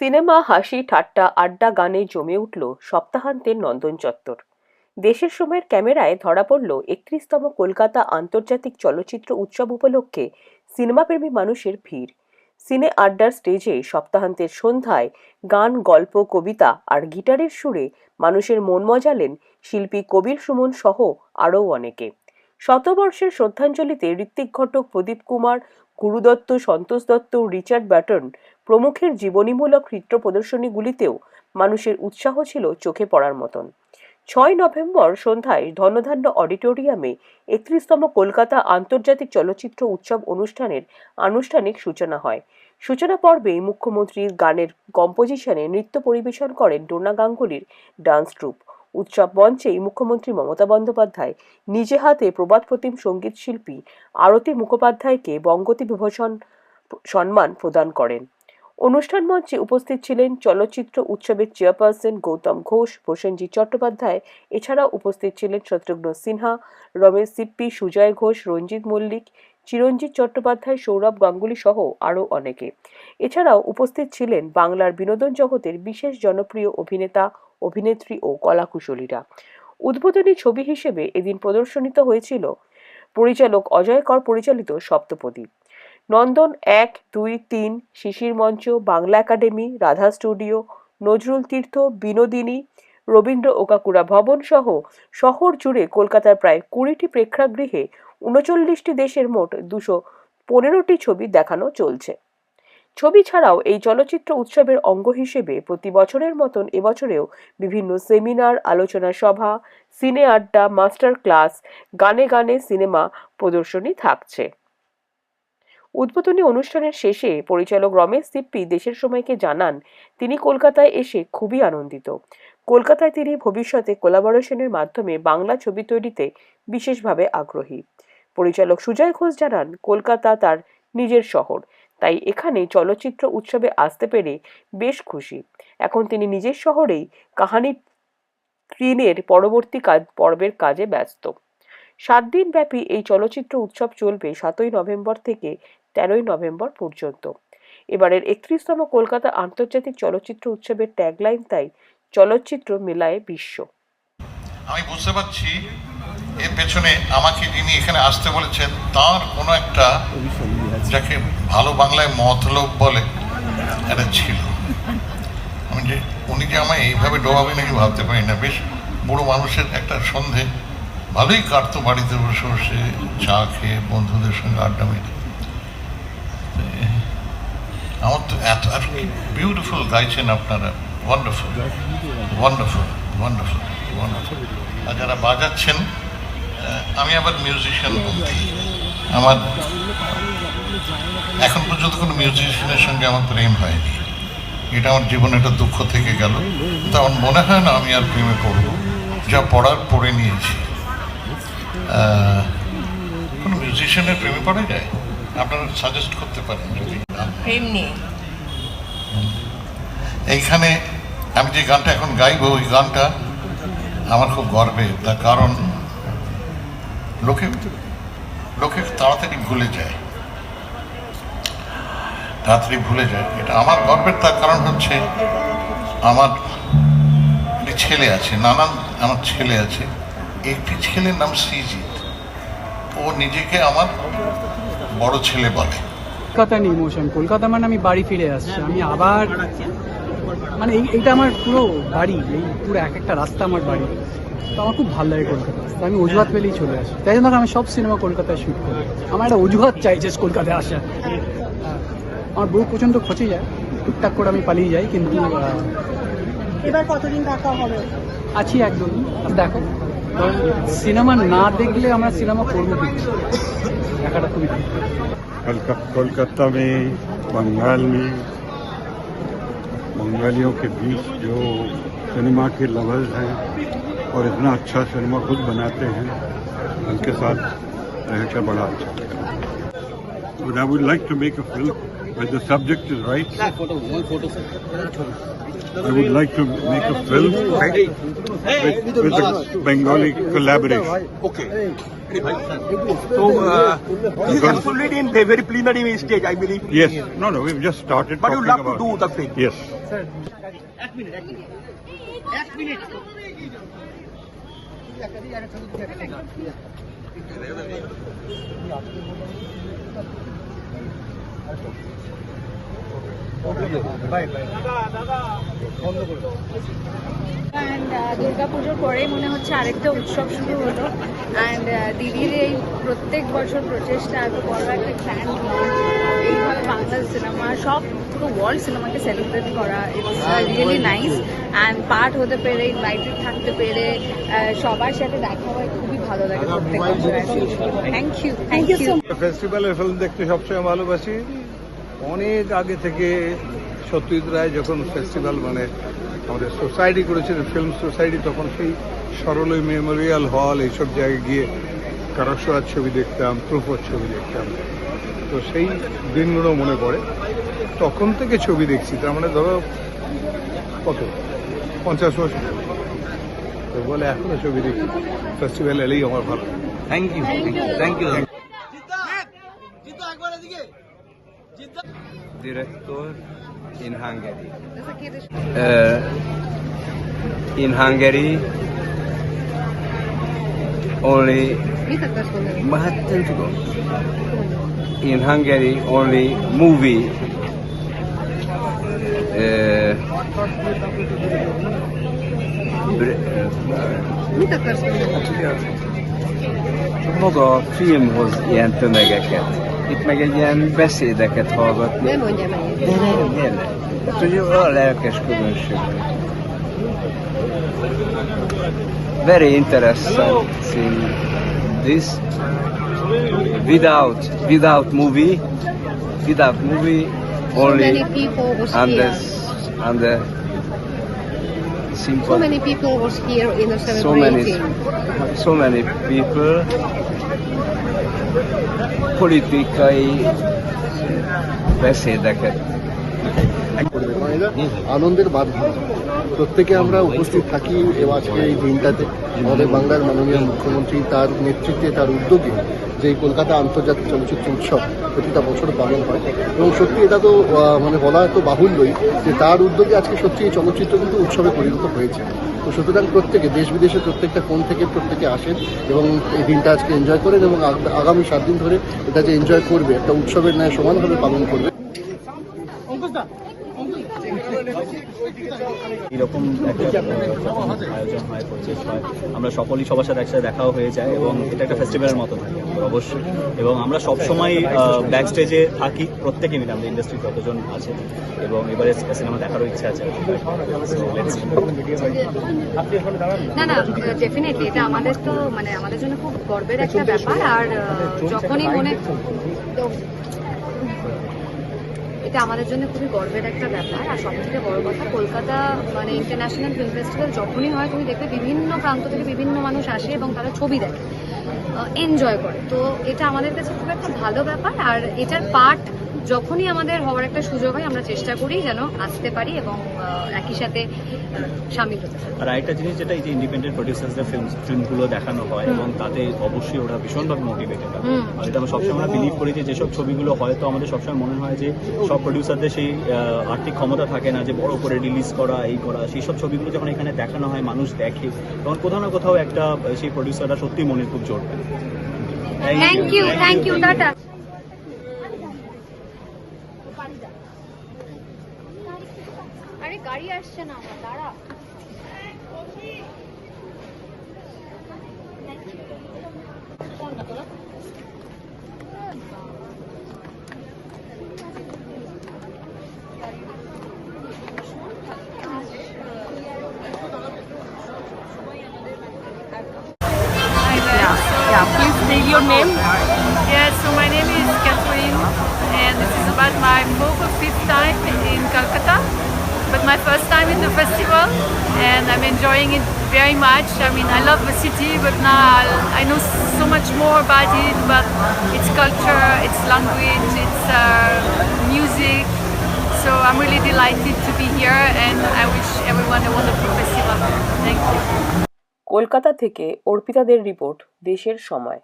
Cinema, হাসি, ঠাট্টা, আড্ডা, গানে জমে উঠল সপ্তাহান্তের নন্দন চত্বর। দেশের সময়ের ক্যামেরায় ধরা পড়ল একত্রিশতম কলকাতা আন্তর্জাতিক চলচ্চিত্র উৎসব উপলক্ষে সিনেমাপ্রেমী মানুষের ভিড়। সিনে আড্ডার স্টেজে সপ্তাহান্তের সন্ধ্যায় গান, গল্প, কবিতা আর গিটারের সুরে মানুষের মন মজালেন শিল্পী কবির সুমন সহ আরও অনেকে। শতবর্ষের শ্রদ্ধাঞ্জলিতে ঋত্বিক ঘটক, প্রদীপ কুমার, গুরুদত্ত, সন্তোষ দত্ত, রিচার্ড ব্যাটন প্রমুখের জীবনীমূলক নৃত্য প্রদর্শনীগুলিতেও মানুষের উৎসাহ ছিল চোখে পড়ার মতন। ছয় নভেম্বর সন্ধ্যায় ধনধান্য অডিটোরিয়ামে একত্রিশতম কলকাতা আন্তর্জাতিক চলচ্চিত্র উৎসব অনুষ্ঠানের আনুষ্ঠানিক সূচনা হয়। সূচনা পর্বে মুখ্যমন্ত্রীর গানের কম্পোজিশনে নৃত্য পরিবেশন করেন ডোনা গাঙ্গুলির ডান্স ট্রুপ। উৎসব মঞ্চেই মুখ্যমন্ত্রী মমতা বন্দ্যোপাধ্যায় নিজে হাতে প্রবাদ প্রতিম সংগীত শিল্পী আরতি মুখোপাধ্যায়কে বঙ্গতি বিভূষণ সম্মান প্রদান করেন। অনুষ্ঠান মঞ্চে উপস্থিত ছিলেন চলচ্চিত্র উৎসবের চেয়ারপারসন গৌতম ঘোষ, প্রসেনজিৎ চট্টোপাধ্যায়, এছাড়াও উপস্থিত ছিলেন শত্রুঘ্ন সিনহা, রমেশ সিপ্পি, সুজয় ঘোষ, রঞ্জিত মল্লিক, চিরঞ্জিত চট্টোপাধ্যায়, সৌরভ গাঙ্গুলি সহ আরও অনেকে। এছাড়াও উপস্থিত ছিলেন বাংলার বিনোদন জগতের বিশেষ জনপ্রিয় অভিনেতা, অভিনেত্রী ও কলাকুশলীরা। উদ্বোধনী ছবি হিসেবে এদিন প্রদর্শনীত হয়েছিল পরিচালক অজয় কর, পরিচালিত সপ্তপদী। নন্দন এক, দুই, তিন, Sisir Mancha, Bangla academy, Radha studio, Nazrul Tirtha, Binodini, Rabindra Okakura Bhavan সহ শহর জুড়ে কলকাতার প্রায় কুড়িটি প্রেক্ষাগৃহে উনচল্লিশটি দেশের মোট দুশো পনেরোটি ছবি দেখানো চলছে। ছবি ছাড়াও এই চলচ্চিত্র উৎসবের অঙ্গ হিসেবে প্রতি বছরের মতন এবছরেও বিভিন্ন সেমিনার, আলোচনা সভা, সিনে আড্ডা, মাস্টার ক্লাস, গানে গানে সিনেমা প্রদর্শনী থাকছে। উদ্বোধনী অনুষ্ঠানের শেষে পরিচালক রমেশ সিপ্পি দেশের সময়কে জানান, তিনি কলকাতায় এসে খুবই আনন্দিত। কলকাতায় তিনি ভবিষ্যতে কোলাবোরেশনের মাধ্যমে বাংলা ছবি তৈরিতে বিশেষভাবে আগ্রহী। পরিচালক সুজয় ঘোষ জানান, কলকাতা তার নিজের শহর, তাই এখানে চলচ্চিত্র উৎসবে আসতে পেরে বেশ খুশি। এখন তিনি নিজের শহরেই কাহানি ট্রিনের পরবর্তী কাজ, পর্বের কাজে ব্যস্ত। সাত দিন ব্যাপী এই চলচ্চিত্র উৎসব চলবে সাতই নভেম্বর থেকে তেরোই নভেম্বর পর্যন্ত। এবারের একত্রিশতম কলকাতা আন্তর্জাতিক চলচ্চিত্র উৎসবের ট্যাগলাইন তাই, চলচ্চিত্র মেলায় বিশ্ব। আমি বুঝতে পারছি এর পেছনে আমাকে যিনি এখানে আসতে বলেছেন, তার কোনো একটা যাকে ভালো বাংলায় মতলব বলে, এটা ছিল। আমি যে, উনি যে আমায় এইভাবে ডোবাবে নাকি ভাবতে পারি না। বেশ বুড়ো মানুষের একটা সন্ধে, ভালোই কাটতো বাড়িতে বসে বসে, চা খেয়ে বন্ধুদের সঙ্গে আড্ডা মেরে। আমার তো এত বিউটিফুল গাইছেন আপনারা ওয়ান্ডারফুল ওয়ান্ডারফুল ওয়ান্ডারফুল ওয়ান্ডারফুল আর যারা বাজাচ্ছেন আমি আবার মিউজিশিয়ান বলতে আমার এখন পর্যন্ত কোনো মিউজিশিয়ানের সঙ্গে আমার প্রেম হয়নি। এটা আমার জীবনে একটা দুঃখ থেকে গেল। কিন্তু আমার মনে হয় না আমি আর প্রেমে পড়ব। যা পড়ার পড়ে নিয়েছি। কোনো মিউজিশিয়ানের প্রেমে পড়া যায়? আপনারা সাজেস্ট করতে পারেন যদি প্রেম নিয়ে। এইখানে আমি যে গানটা এখন গাইবো ওই গানটা আমার খুব গর্বের তার কারণ লোকে লোকে তাড়াতাড়ি ভুলে যায়। তাড়াতাড়ি ভুলে যায়। এটা আমার গর্বের তার কারণ হচ্ছে আমার ছেলে আছে নানান আমার ছেলে আছে। একটি ছেলের নাম সৃজিৎ ও নিজেকে আমার বড় ছেলে বলে। কলকাতা নিয়ে ইমোশন কলকাতা মানে আমি বাড়ি ফিরে আসছি। আমি আবার মানে এই এইটা আমার পুরো বাড়ি। এই পুরো এক একটা রাস্তা আমার বাড়ি। তো আমার খুব ভালো লাগে কলকাতা তো আমি অজুহাত পেলেই চলে আসি। তাই জন্য আমি সব সিনেমা কলকাতায় শ্যুট করি। আমার একটা অজুহাত চাই যে কলকাতায় আসা। আমার বউ প্রচণ্ড খচে যায়। টুকটাক করে আমি পালিয়ে যাই কিন্তু এবার কতদিন থাকা হবে? আছি একদম। দেখো। সিনেমা না দেখলে আমরা সিনেমা করবো কি করে? দেখাটা খুবই দরকার। कलक- कोलकाता में बंगाल में बंगालियों के बीच जो सिनेमा के लवर्स हैं और इतना अच्छा सिनेमा खुद बनाते हैं उनके साथ रहकर बड़ा अच्छा लगा But I would like to make a film but the subject is right. I would like to make a film with, with a Bengali collaboration. Okay. So, uh, this is absolutely in the very preliminary stage, I believe. Yes. No, no, we've just started. But you love to do the film. Yes. One minute. পুজোর পরেই মনে হচ্ছে আরেকটা উৎসব শুরু হলো। And দিদির এই প্রত্যেক বছর প্রচেষ্টা এত বড় একটা প্ল্যান এইভাবে বাংলা সিনেমা সব পুরো ওয়ার্ল্ড সিনেমাকে সেলিব্রেট করা it's really nice and part হতে পেরে ইনভাইটেড থাকতে পেরে সবার সাথে দেখা হয় খুবই ভালো লাগে প্রত্যেক বছর। থ্যাংক ইউ থ্যাংক ইউ ফেস্টিভ্যালের ফিল্ম দেখতে সবসময় ভালোবাসি। অনেক আগে থেকে সত্যজিৎ রায় যখন ফেস্টিভ্যাল মানে আমাদের সোসাইটি করেছিলেন ফিল্ম সোসাইটি তখন সেই সরলই মেমোরিয়াল হল এইসব জায়গায় গিয়ে কারসরার ছবি দেখতাম প্রুফর ছবি দেখতাম। তো সেই দিনগুলো মনে পড়ে। তখন থেকে ছবি দেখছি তার মানে ধরো কত? পঞ্চাশ বছর। তো বলে এখনও ছবি দেখি। ফেস্টিভ্যাল এলেই আমার ভালো। Thank you. Thank you. Director in Hungary. Uh, in Hungary, only Mahattan to go. In Hungary, only movie. Uh, bre- maga a film hoz ilyen tömegeket. Itt meg egy ilyen beszédeket hallgatni. Nem mondja meg. Gyere, gyere. Hát, hogy olyan lelkes közönség. Very interesting in this. Without, without movie, without movie, only many people was and the, and the simple. So many people was here in the so many, celebrating. so many people, politikai beszédeket. Anondir মাধ্যম প্রত্যেকে আমরা উপস্থিত থাকি এবং আজকে এই দিনটাতে। আমাদের বাংলার মাননীয় মুখ্যমন্ত্রী তার নেতৃত্বে, তার উদ্যোগে যে কলকাতা আন্তর্জাতিক চলচ্চিত্র উৎসব প্রতিটা বছর পালন হয়। এবং সত্যি এটা তো মানে বলা তো বাহুল্যই যে তার উদ্যোগে আজকে সত্যি এই চলচ্চিত্র কিন্তু উৎসবে পরিণত হয়েছে। তো সুতরাং প্রত্যেকে, দেশ বিদেশে প্রত্যেকটা কোণ থেকে প্রত্যেকে আসেন এবং এই দিনটা আজকে এনজয় করেন এবং আগ- আগামী সাত দিন ধরে এটা যে এনজয় করবে, একটা উৎসবের ন্যায় সমানভাবে পালন করবে এরকম একটা আয়োজন হয় পরিবেশ হয়। আমরা সকলেই সবার সাথে একসাথে দেখাও হয়ে যায় এবং এটা একটা ফেস্টিভ্যালের মতো থাকে অবশ্যই। এবং আমরা সবসময় ব্যাক স্টেজে থাকি প্রত্যেকে মিলে আমাদের ইন্ডাস্ট্রি কতজন আছে। এবং এবারে সিনেমা দেখারও ইচ্ছা আছে. না না ডেফিনেটলি এটা আমাদের তো মানে আমাদের জন্য খুব গর্বের একটা ব্যাপার। আর যখনই মনে এটা আমাদের জন্য খুবই গর্বের একটা ব্যাপার। আর সব থেকে বড় কথা, কলকাতা মানে ইন্টারন্যাশনাল ফিল্ম ফেস্টিভ্যাল যখনই হয়, তুমি দেখবে বিভিন্ন প্রান্ত থেকে বিভিন্ন মানুষ আসে এবং তারা ছবি দেখে এনজয় করে। তো এটা আমাদের কাছে খুব একটা ভালো ব্যাপার। আর এটার পার্ট যখনই আমাদের হওয়ার একটা সুযোগ হয় আমরা চেষ্টা করি যেন আসতে পারি এবং একই সাথে সামিল হতে পারি। আর আরেকটা জিনিস যেটা এই যে ইন্ডিপেন্ডেন্ট প্রডিউসার্সদের ফিল্ম ফিল্মগুলো দেখানো হয় এবং তাতে অবশ্যই ওরা ভীষণভাবে মোটিভেটেড হয়। আর এটা আমরা সবসময় আমরা বিলিভ করি যে যেসব ছবিগুলো হয়তো আমাদের সবসময় মনে হয় যে সব প্রডিউসারদের সেই আর্থিক ক্ষমতা থাকে না যে বড় করে রিলিজ করা এই করা সেই সব ছবিগুলো যখন এখানে দেখানো হয় মানুষ দেখে তখন কোথাও না কোথাও একটা সেই প্রডিউসাররা সত্যি মনে খুব জোর পায়। Thank you thank you tata. আরে গাড়ি আসছে না আমার দাঁড়া Yeah, please state your name. Yes, so my name is Catherine, and this is about my fourth or fifth time in Calcutta. But my first time in the festival and I'm enjoying it very much. I mean, I love the city, but now I know so much more about it, about its culture, its language, its uh, music. So I'm really delighted to be here and I wish everyone a wonderful festival. Thank you. Kolkata থেকে অর্পিতাদের report দেশের সময়